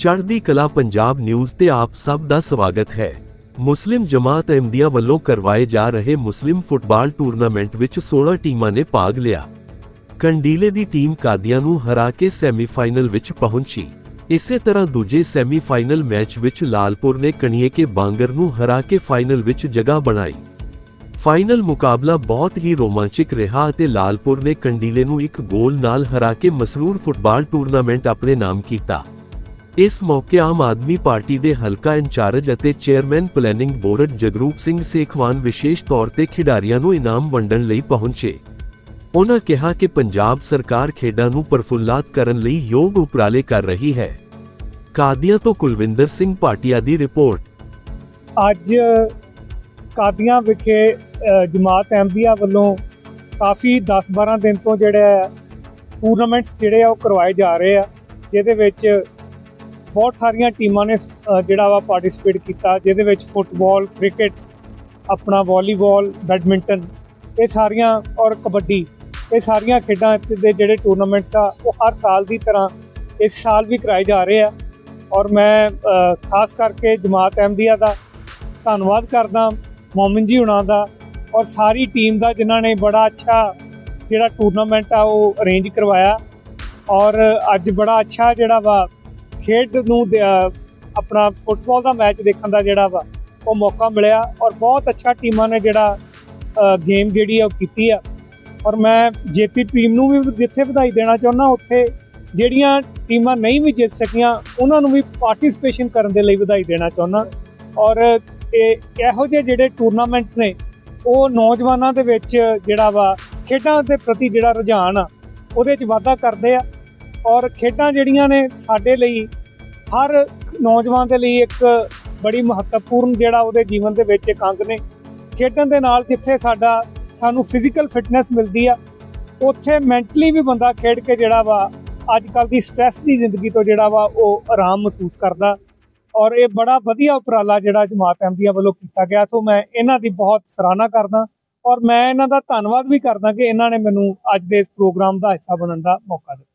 ਚੜ੍ਹਦੀ ਕਲਾ ਪੰਜਾਬ ਨਿਊਜ਼ ਤੇ ਆਪ ਸਭ ਦਾ ਸਵਾਗਤ ਹੈ। ਮੁਸਲਿਮ ਜਮਾਤ ਅਹਿਮਦੀਆ ਵੱਲੋਂ ਕਰਵਾਏ ਜਾ ਰਹੇ ਮੁਸਲਿਮ ਫੁੱਟਬਾਲ ਟੂਰਨਾਮੈਂਟ ਵਿੱਚ 16 ਟੀਮਾਂ ਨੇ ਭਾਗ ਲਿਆ। ਕੰਡੀਲੇ ਦੀ ਟੀਮ ਕਾਦੀਆਂ ਨੂੰ ਹਰਾ ਕੇ ਸੈਮੀਫਾਈਨਲ ਵਿੱਚ ਪਹੁੰਚੀ। ਇਸੇ ਤਰ੍ਹਾਂ ਦੂਜੇ ਸੈਮੀਫਾਈਨਲ ਮੈਚ ਵਿੱਚ ਲਾਲਪੁਰ ਨੇ ਕਣੀਏਕੇ ਬਾਂਗਰ ਨੂੰ ਹਰਾ ਕੇ ਫਾਈਨਲ ਵਿੱਚ ਜਗ੍ਹਾ ਬਣਾਈ। ਫਾਈਨਲ ਮੁਕਾਬਲਾ ਬਹੁਤ ਹੀ ਰੋਮਾਂਚਕ ਰਿਹਾ ਅਤੇ ਲਾਲਪੁਰ ਨੇ ਕੰਡੀਲੇ ਨੂੰ ਇੱਕ ਗੋਲ ਨਾਲ ਹਰਾ ਕੇ ਮਸਰੂਰ ਫੁੱਟਬਾਲ ਟੂਰਨਾਮੈਂਟ ਆਪਣੇ ਨਾਮ ਕੀਤਾ। ਇਸ ਮੌਕੇ ਆਮ ਆਦਮੀ ਪਾਰਟੀ ਦੇ ਹਲਕਾ ਇੰਚਾਰਜ ਅਤੇ chairman planning board Jagroop Singh Sekhwan ਵਿਸ਼ੇਸ਼ ਤੌਰ ਤੇ ਖਿਡਾਰੀਆਂ ਨੂੰ ਇਨਾਮ ਵੰਡਣ ਲਈ ਪਹੁੰਚੇ। ਉਹਨਾਂ ਕਿਹਾ ਕਿ ਪੰਜਾਬ ਸਰਕਾਰ ਖੇਡਾਂ ਨੂੰ ਪ੍ਰਫੁੱਲਾਤ ਕਰਨ ਲਈ ਯੋਗ ਉਪਰਾਲੇ ਕਰ ਰਹੀ ਹੈ। ਕਾਦੀਆਂ ਤੋਂ ਕੁਲਵਿੰਦਰ ਸਿੰਘ ਭਾਟੀਆ ਦੀ ਰਿਪੋਰਟ। ਅੱਜ ਕਾਦੀਆਂ ਵਿਖੇ ਜਮਾਤ ਅਹਿਮਦੀਆ ਵੱਲੋਂ ਕਾਫੀ 10-12 ਦਿਨ ਤੋਂ ਜਿਹੜੇ ਟੂਰਨਾਮੈਂਟਸ ਜਿਹੜੇ ਆ ਉਹ ਕਰਵਾਏ ਜਾ ਰਹੇ ਆ, ਜਿਹਦੇ ਵਿੱਚ ਬਹੁਤ ਸਾਰੀਆਂ ਟੀਮਾਂ ਨੇ ਜਿਹੜਾ ਵਾ ਪਾਰਟਿਸਿਪੇਟ ਕੀਤਾ, ਜਿਹਦੇ ਵਿੱਚ ਫੁੱਟਬਾਲ ਕ੍ਰਿਕਟ ਆਪਣਾ ਵਾਲੀਬਾਲ ਬੈਡਮਿੰਟਨ ਇਹ ਸਾਰੀਆਂ ਔਰ ਕਬੱਡੀ, ਇਹ ਸਾਰੀਆਂ ਖੇਡਾਂ ਦੇ ਜਿਹੜੇ ਟੂਰਨਾਮੈਂਟਸ ਆ, ਉਹ ਹਰ ਸਾਲ ਦੀ ਤਰ੍ਹਾਂ ਇਸ ਸਾਲ ਵੀ ਕਰਾਏ ਜਾ ਰਹੇ ਆ। ਔਰ ਮੈਂ ਖਾਸ ਕਰਕੇ ਜਮਾਤ ਅਹਿਮਦੀਆ ਦਾ ਧੰਨਵਾਦ ਕਰਦਾ, ਮੋਮਨ ਜੀ ਹੁਣਾਂ ਦਾ, ਔਰ ਸਾਰੀ ਟੀਮ ਦਾ ਜਿਨ੍ਹਾਂ ਨੇ ਬੜਾ ਅੱਛਾ ਜਿਹੜਾ ਟੂਰਨਾਮੈਂਟ ਆ, ਉਹ ਅਰੇਂਜ ਕਰਵਾਇਆ। ਔਰ ਅੱਜ ਬੜਾ ਅੱਛਾ ਜਿਹੜਾ ਵਾ ਖੇਡ ਨੂੰ ਦੇ- ਆਪਣਾ ਫੁੱਟਬਾਲ ਦਾ ਮੈਚ ਦੇਖਣ ਦਾ ਜਿਹੜਾ ਵਾ, ਉਹ ਮੌਕਾ ਮਿਲਿਆ ਔਰ ਬਹੁਤ ਅੱਛਾ ਟੀਮਾਂ ਨੇ ਜਿਹੜਾ ਗੇਮ ਜਿਹੜੀ ਆ ਉਹ ਕੀਤੀ ਆ। ਔਰ ਮੈਂ ਜੇਪੀ ਟੀਮ ਨੂੰ ਵੀ ਜਿੱਥੇ ਵਧਾਈ ਦੇਣਾ ਚਾਹੁੰਦਾ ਉੱਥੇ ਜਿਹੜੀਆਂ ਟੀਮਾਂ ਨਹੀਂ ਵੀ ਜਿੱਤ ਸਕੀਆਂ, ਉਹਨਾਂ ਨੂੰ ਵੀ ਪਾਰਟਿਸਿਪੇਸ਼ਨ ਕਰਨ ਦੇ ਲਈ ਵਧਾਈ ਦੇਣਾ ਚਾਹੁੰਦਾ ਔਰ ਇਹ ਇਹੋ ਜਿਹੇ ਜਿਹੜੇ ਟੂਰਨਾਮੈਂਟ ਨੇ, ਉਹ ਨੌਜਵਾਨਾਂ ਦੇ ਵਿੱਚ ਜਿਹੜਾ ਵਾ, ਖੇਡਾਂ ਦੇ ਪ੍ਰਤੀ ਜਿਹੜਾ ਰੁਝਾਨ ਆ, ਉਹਦੇ 'ਚ ਵਾਧਾ ਕਰਦੇ ਆ। ਔਰ ਖੇਡਾਂ ਜਿਹੜੀਆਂ ਨੇ ਸਾਡੇ ਲਈ, ਹਰ ਨੌਜਵਾਨ ਦੇ ਲਈ ਇੱਕ ਬੜੀ ਮਹੱਤਵਪੂਰਨ ਜਿਹੜਾ ਉਹਦੇ ਜੀਵਨ ਦੇ ਵਿੱਚ ਇੱਕ ਅੰਗ ਨੇ। ਖੇਡਣ ਦੇ ਨਾਲ ਜਿੱਥੇ ਸਾਡਾ, ਸਾਨੂੰ ਫਿਜ਼ੀਕਲ ਫਿਟਨੈਸ ਮਿਲਦੀ ਆ, ਉੱਥੇ ਮੈਂਟਲੀ ਵੀ ਬੰਦਾ ਖੇਡ ਕੇ ਜਿਹੜਾ ਵਾ ਅੱਜ ਕੱਲ ਦੀ ਸਟ੍ਰੈਸ ਦੀ ਜ਼ਿੰਦਗੀ ਤੋਂ ਜਿਹੜਾ ਵਾ, ਉਹ ਆਰਾਮ ਮਹਿਸੂਸ ਕਰਦਾ। ਔਰ ਇਹ ਬੜਾ ਵਧੀਆ ਉਪਰਾਲਾ ਜਿਹੜਾ ਜਮਾਤ ਅਹਿਮਦੀਆ ਵੱਲੋਂ ਕੀਤਾ ਗਿਆ। ਸੋ ਮੈਂ ਇਹਨਾਂ ਦੀ ਬਹੁਤ ਸਰਾਹਨਾ ਕਰਦਾ ਔਰ ਮੈਂ ਇਹਨਾਂ ਦਾ ਧੰਨਵਾਦ ਵੀ ਕਰਦਾ ਕਿ ਇਹਨਾਂ ਨੇ ਮੈਨੂੰ ਅੱਜ ਦੇ ਇਸ ਪ੍ਰੋਗਰਾਮ ਦਾ ਹਿੱਸਾ ਬਣਨ ਦਾ ਮੌਕਾ ਦਿੱਤਾ।